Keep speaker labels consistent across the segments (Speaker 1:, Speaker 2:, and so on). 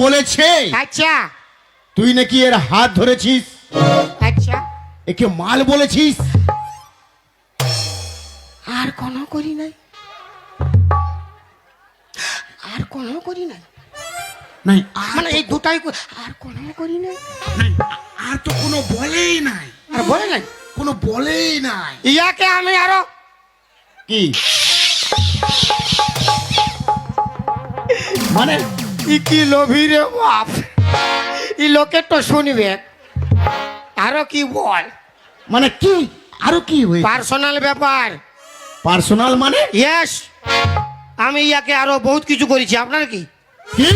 Speaker 1: বলেছে
Speaker 2: আচ্ছা।
Speaker 1: তুই নাকি এর হাত ধরেছিস?
Speaker 2: আচ্ছা।
Speaker 1: একে মাল বলেছিস?
Speaker 2: আর কোনো করি নাই। আর কোনো করি নাই।
Speaker 1: নাই
Speaker 2: মানে এই দুটাই আর কোনো করি নাই,
Speaker 1: আর তো কোনো বলেই নাই।
Speaker 2: আর বলে নাই?
Speaker 1: কোনো বলেই নাই।
Speaker 2: ইয়াকে আমি আরও
Speaker 1: কি? মানে
Speaker 2: ই কি লোভী রে বাপ? ই লোকে তো শুনবে। আরও কি বল?
Speaker 1: মানে কি? আরও কি হয়েছে
Speaker 2: পার্সোনাল ব্যাপার।
Speaker 1: পার্সোনাল মানে?
Speaker 2: ইয়েস আমি ইয়াকে আরও বহুত কিছু করেছি। আপনার কি?
Speaker 1: কি?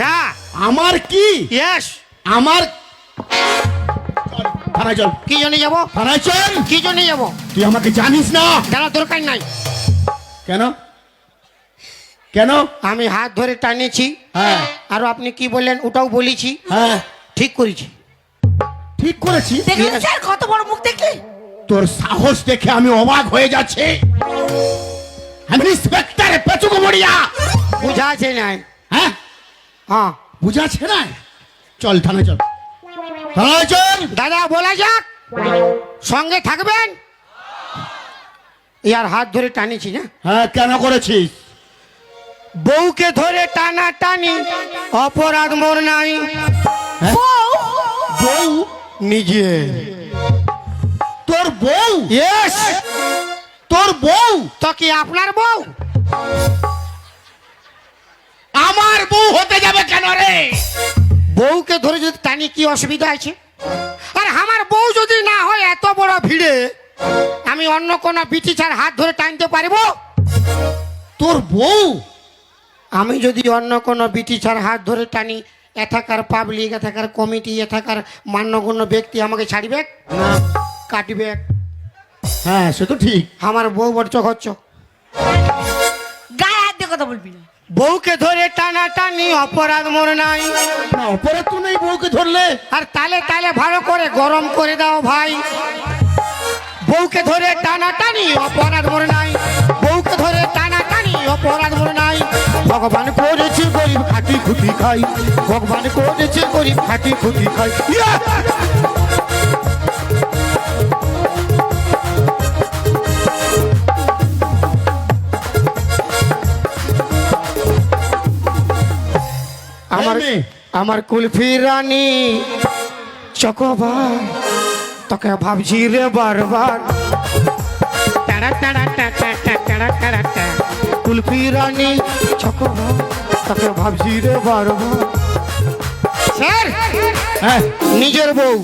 Speaker 2: হ্যাঁ।
Speaker 1: আমার কি?
Speaker 2: ইয়েস
Speaker 1: আমার? থানায় চল।
Speaker 2: কি জন্য যাব?
Speaker 1: থানায় চল।
Speaker 2: কি জন্য যাব?
Speaker 1: তুই আমাকে জানিস না।
Speaker 2: জানার দরকার নাই।
Speaker 1: কেন? কেন?
Speaker 2: আমি হাত ধরে টানেছি।
Speaker 1: হ্যাঁ।
Speaker 2: আর আপনি কি বললেন ওটাও বলেছি।
Speaker 1: হ্যাঁ।
Speaker 2: ঠিক করেছি।
Speaker 1: ঠিক করেছি?
Speaker 2: Yes.
Speaker 3: স্যার কত বড় মুখ দেখলে।
Speaker 1: তোর সাহস দেখে আমি অবাক হয়ে যাচ্ছি। আমি ইন্সপেক্টর পেচুক মরিয়া।
Speaker 2: বুঝা আছে নাই।
Speaker 1: হ্যাঁ?
Speaker 2: হ্যাঁ।
Speaker 1: বুঝাচ্ছে না চল থানায় চল। থানায় চল।
Speaker 2: দাদা বলা যাক। সঙ্গে থাকবেন? ইয়ার হাত ধরে টানিছি না?
Speaker 1: হ্যাঁ কেন করেছিস?
Speaker 2: বউকে ধরে টানা টানি অপরাধ মোর নাই।
Speaker 1: হ্যাঁ?
Speaker 3: বউ?
Speaker 1: বউ
Speaker 2: নিজে।
Speaker 1: তোর বউ?
Speaker 2: ইয়েস
Speaker 1: তোর বউ?
Speaker 2: তো কি আপনার বউ?
Speaker 1: আমার বউ হতে যাবে কেন রে?
Speaker 2: বউকে ধরে যদি টানি কি অসুবিধা আছে? আর আমার বউ যদি না হয় এত বড় ভিড়ে আমি অন্য কোনো বিটি ছাড় হাত ধরে টানতে পারব?
Speaker 1: তোর বউ?
Speaker 2: আমি যদি অন্য কোনো ছাড় হাত ধরে টানি এথাকার পাবলিক এথাকার কমিটি এথাকার মান্যগণ্য ব্যক্তি আমাকে ছাড়বে?
Speaker 1: না।
Speaker 2: কাটবে?
Speaker 1: হ্যাঁ সে তো ঠিক।
Speaker 2: আমার বউ বড় চোখ
Speaker 3: গায়ে হাত দিয়ে কথা বলবি না।
Speaker 2: বউকে ধরে টানা টানি অপরাধ মোর নাই।
Speaker 1: না অপরাধ তো নেই বউকে ধরলে।
Speaker 2: আর তালে তালে ভালো করে গরম করে দাও ভাই। বউকে ধরে টানা টানি অপরাধ মোর নাই। বউকে ধরে টানা ভগবান করেছে গরিব খাটি খুটি খাই ভগবান করেছে গরিব খাটি খুটি খাই! আমার। আমার কুলফি রানী চকোবা তোকে ভাবছি রে বারবার টাড়া টাড়া টা টা টা টাড়া টাড়া টা। কুলফি রানী চকোবা তোকে ভাবছি রে বারবার। স্যার!
Speaker 1: হ্যাঁ।
Speaker 2: নিজের বউ।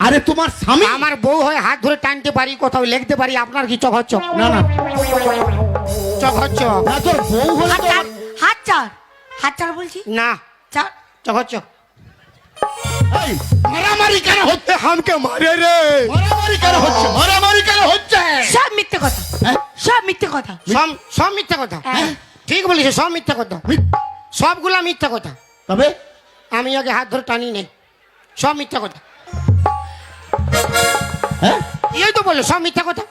Speaker 1: আরে তোমার স্বামী?
Speaker 2: আমার বউ হয় হাত ধরে টানতে পারি কোথাও লিখতে পারি আপনার কি চক হচ্ছ
Speaker 1: না না।
Speaker 2: চক হচ্ছ
Speaker 1: না তোর বউ হলে
Speaker 3: হাত চার হাত চার বলছি?
Speaker 2: না।
Speaker 3: চার
Speaker 2: চক হচ্ছ
Speaker 1: মারামারি কেন হচ্ছে?
Speaker 2: হামকে মারে রে।
Speaker 1: মারামারি কেন হচ্ছে? মারামারি কেন হচ্ছে?
Speaker 3: সব মিথ্যে কথা।
Speaker 1: হ্যাঁ?
Speaker 3: সব মিথ্যে কথা।
Speaker 2: সব সব মিথ্যা কথা?
Speaker 3: হ্যাঁ।
Speaker 2: ঠিক বলিস সব মিথ্যা কথা। সবগুলা মিথ্যা কথা।
Speaker 1: তবে?
Speaker 2: আমি আগে হাত ধরে টানি নেই সব মিথ্যা কথা।
Speaker 1: হ্যাঁ?
Speaker 2: এই তো বলল সব মিথ্যা কথা।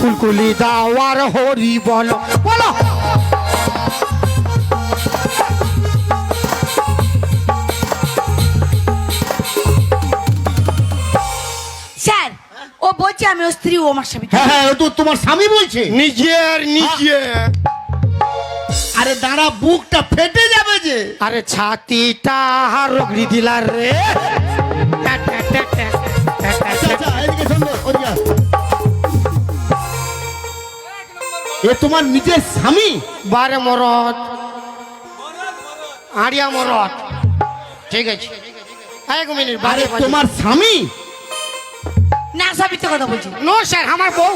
Speaker 2: কুলকুলি দাওয়ার হরি বলো বলো।
Speaker 3: বলছে আমি ও স্ত্রী ও আমার স্বামী।
Speaker 1: হ্যাঁ হ্যাঁ ও তো তোমার স্বামী বলছে।
Speaker 2: নিজের নিজে।
Speaker 1: আরে দাঁড়া বুকটা ফেটে যাবে যে।
Speaker 2: আরে ছাতিটা রগড়ি দিলার রে। টা, টা, টা, টা, টা, টা,
Speaker 1: আচ্ছা। আচ্ছা। এ তোমার নিজের স্বামী?
Speaker 2: বারে মরদ। আড়িয়া মরদ। ঠিক আছে। এক মিনিট বারে
Speaker 1: তোমার স্বামী?
Speaker 3: না মিথ্যে কথা বলছি।
Speaker 2: নো স্যার আমার বউ।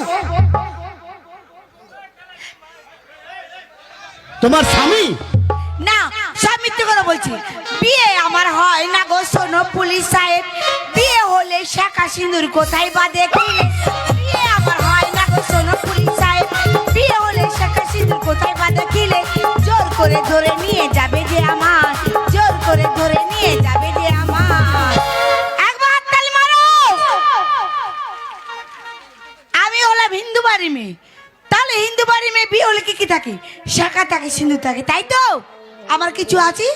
Speaker 1: তোমার স্বামী?
Speaker 3: না সব মিথ্যে কথা বলছি। বিয়ে আমার হয় না গো শোনো পুলিশ সাহেব। বিয়ে হলে শাখা সিঁদুর কোথায় বা দেখিলে বিয়ে আমার হয় না গো শোনো পুলিশ সাহেব। বিয়ে হলে শাখা সিঁদুর কোথায় বা দেখিলে জোর করে ধরে নিয়ে যাবে যে আমার। জোর করে ধরে নিয়ে যাবে যে আমার। বাড়ি মেয়ে। তাহলে হিন্দু বাড়ি মেয়ে বিয়ে হলে কি কি থাকে? শাখা থাকে সিন্ধু থাকে তাই তো? আমার কিছু আছে?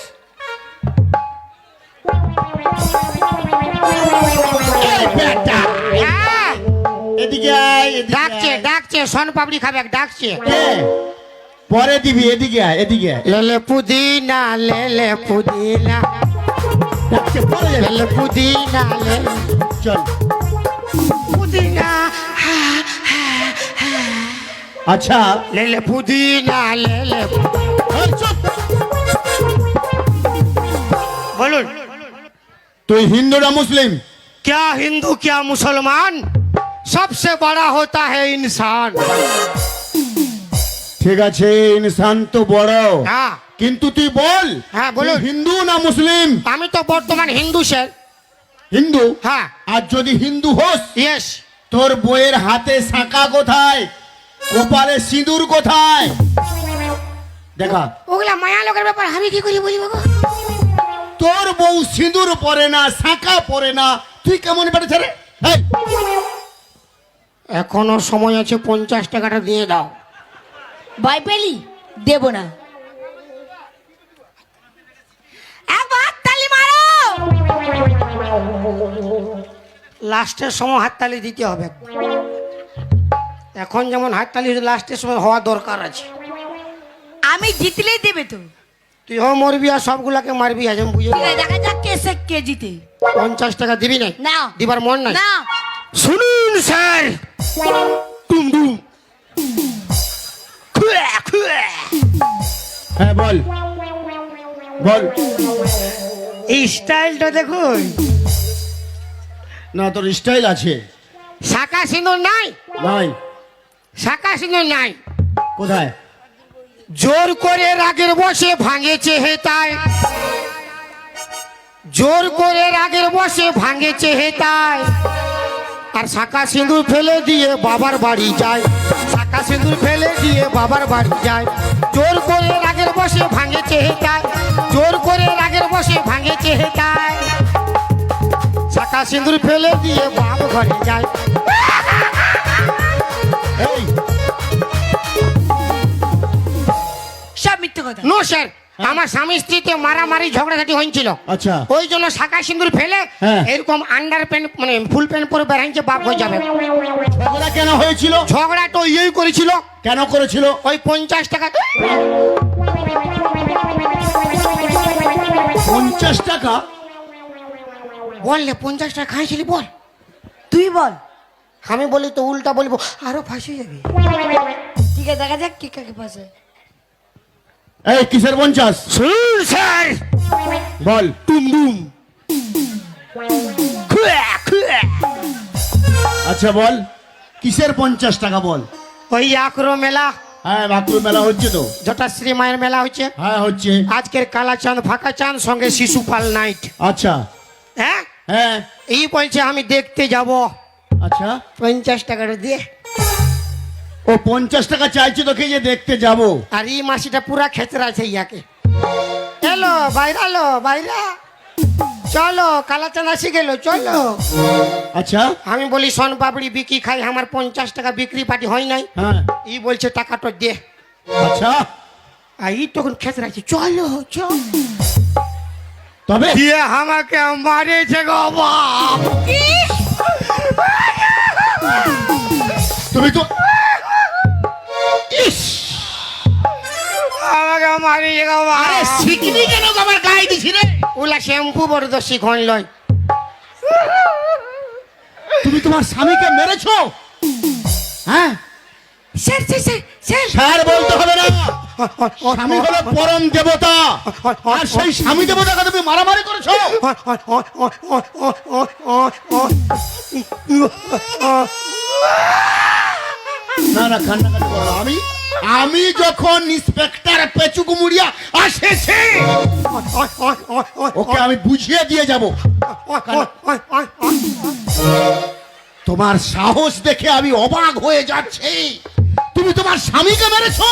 Speaker 2: হ্যাঁ, ডাকছে ডাকছে সন পাপড়ি খাবে ডাকছে।
Speaker 1: পরে দিবি এদিকে এদিকে।
Speaker 2: লেলে পুদিনা লেলে পুদিনা।
Speaker 1: ডাকছে, পরে
Speaker 2: লেলে পুদিনা লেলে
Speaker 1: চল।
Speaker 2: পুদিনা
Speaker 1: আচ্ছা
Speaker 2: লেলে পুদিনা লেলে
Speaker 1: এই চুপ।
Speaker 2: বলুন
Speaker 1: তুই হিন্দু না মুসলিম
Speaker 2: क्या हिंदू क्या मुसलमान सबसे बड़ा होता है इंसान
Speaker 1: ঠিক আছে ইনসান তো বড়
Speaker 2: হ্যাঁ
Speaker 1: কিন্তু তুই বল
Speaker 2: হ্যাঁ, বলুন।
Speaker 1: তুই হিন্দু না মুসলিম
Speaker 2: আমি তো বর্তমান হিন্দু স্যার
Speaker 1: হিন্দু
Speaker 2: হ্যাঁ
Speaker 1: আর যদি হিন্দু হোস
Speaker 2: ইয়েস
Speaker 1: তোর বইয়ের হাতে শাঁকা কোথায় কপালে সিঁদুর কোথায়? দেখা।
Speaker 2: ওগুলা মায়া লোকের ব্যাপার আমি কি করি বলি বাবা
Speaker 1: তোর বউ সিঁদুর পরে না শাঁকা পরে না তুই কেমন পেটেছে রে? এই,
Speaker 2: এখনও সময় আছে পঞ্চাশ টাকাটা দিয়ে দাও।
Speaker 3: ভয় পেলি? দেব না। একবার হাততালি মারো!
Speaker 2: লাস্টের সময় হাততালি দিতে হবে। এখন যেমন হাততালি লাস্টের সময় হওয়া দরকার আছে।
Speaker 3: আমি জিতলেই দেবে তো।
Speaker 2: তুই হো মরবি আর সবগুলাকে মারবি আজ আমি বুঝে
Speaker 3: দেখা যাক কে সে কে জিতে।
Speaker 2: পঞ্চাশ টাকা দিবি না
Speaker 3: না
Speaker 2: দিবার মন নাই?
Speaker 3: না
Speaker 2: শুনুন স্যার। টুম টুম।
Speaker 1: হ্যাঁ বল। বল।
Speaker 2: এই স্টাইলটা দেখুন।
Speaker 1: না তোর স্টাইল আছে।
Speaker 2: শাখা সিঁদুর নাই?
Speaker 1: নাই।
Speaker 2: শাখা সিঁদুর নাই।
Speaker 1: কোথায়?
Speaker 2: জোর করে রাগের বসে ভাঙেছে হেতায়। জোর করে রাগের বসে ভাঙেছে হেতায়। আর শাখা সিঁদুর ফেলে দিয়ে বাবার বাড়ি যায়। শাখা সিঁদুর ফেলে দিয়ে বাবার বাড়ি যায়। জোর করে রাগের বসে ভাঙেছে হেতায়। জোর করে রাগের বসে ভাঙেছে হেতায়। শাখা সিঁদুর ফেলে দিয়ে বাপ ঘরে যায়।
Speaker 3: সব মিথ্যে কথা।
Speaker 2: নো স্যার আমার স্বামী স্ত্রীতে মারামারি ঝগড়াঝাটি হয়েছিল।
Speaker 1: আচ্ছা।
Speaker 2: ওই জন্য শাখা সিঁদুর ফেলে
Speaker 1: হ্যাঁ।
Speaker 2: এরকম আন্ডার প্যান্ট মানে ফুল প্যান্ট পরে বেড়াইছে বাপ হয়ে যাবে।
Speaker 1: ঝগড়া কেন হয়েছিল?
Speaker 2: ঝগড়া তো ইয়েই করেছিল।
Speaker 1: কেন করেছিল?
Speaker 2: ওই পঞ্চাশ টাকা
Speaker 1: পঞ্চাশ টাকা?
Speaker 2: বললে পঞ্চাশ টাকা খাইছিলি বল।
Speaker 3: তুই বল।
Speaker 2: আমি বলি তো উল্টা বলব আরও ফাঁসি যাবে।
Speaker 3: ঠিক আছে দেখা যাক কে কাকে পাশে
Speaker 1: এই কিসের পঞ্চাশ
Speaker 2: স্যার।
Speaker 1: বল।
Speaker 2: টুম টুম।
Speaker 1: আচ্ছা বল। কিসের পঞ্চাশ টাকা বল?
Speaker 2: ওই আকরো মেলা।
Speaker 1: হ্যাঁ বাঁকুড় মেলা হচ্ছে তো।
Speaker 2: জটাশ্রী মায়ের মেলা হচ্ছে।
Speaker 1: হ্যাঁ হচ্ছে।
Speaker 2: আজকের কালা চাঁদ ফাঁকা চাঁদ সঙ্গে শিশুপাল নাইট।
Speaker 1: আচ্ছা।
Speaker 2: হ্যাঁ?
Speaker 1: হ্যাঁ।
Speaker 2: এই বলছে আমি দেখতে যাব।
Speaker 1: আচ্ছা।
Speaker 2: পঞ্চাশ টাকাটা দিয়ে।
Speaker 1: ও পঞ্চাশ টাকা চাইছে তোকে যে দেখতে যাব।
Speaker 2: আর এই মাসিটা পুরা খেচরা আছে ইয়াকে। এলো বাইরালো বাইরা। চলো কালাচাঁদ আসি গেল চলো।
Speaker 1: আচ্ছা।
Speaker 2: আমি বলি সন পাপড়ি বিক্রি খাই আমার পঞ্চাশ টাকা বিক্রি পাটি হয় নাই।
Speaker 1: হ্যাঁ।
Speaker 2: ই বলছে টাকাটা দে।
Speaker 1: আচ্ছা।
Speaker 2: আর ই তখন খেচরা আছে চলো চল।
Speaker 1: তবে?
Speaker 2: দিয়ে আমাকে মারেছে গো বাপ।
Speaker 1: তুমি তো ইস!
Speaker 2: আমাকে মারিয়ে গো
Speaker 1: আরে শিখলি কেন আমার গায়ে দিছি রে?
Speaker 2: ওলা শ্যাম্পু বড় দোষী ঘন লয়।
Speaker 1: তুমি তোমার স্বামীকে মেরেছো? হ্যাঁ?
Speaker 3: Sir sir sir sir.
Speaker 1: Sir বলতে হবে না। স্বামী হলো পরম দেবতা। আর সেই স্বামী দেবতাকে তুমি মারামারি করেছ? না না, কান্নাকাটি করো আমি আমি যখন ইন্সপেক্টর পেচু কুমুরিয়া আসেছে, ওকে আমি বুঝিয়ে দিয়ে যাব। তোমার সাহস দেখে আমি অবাক হয়ে যাচ্ছি। তুমি তোমার স্বামীকে মেরেছো?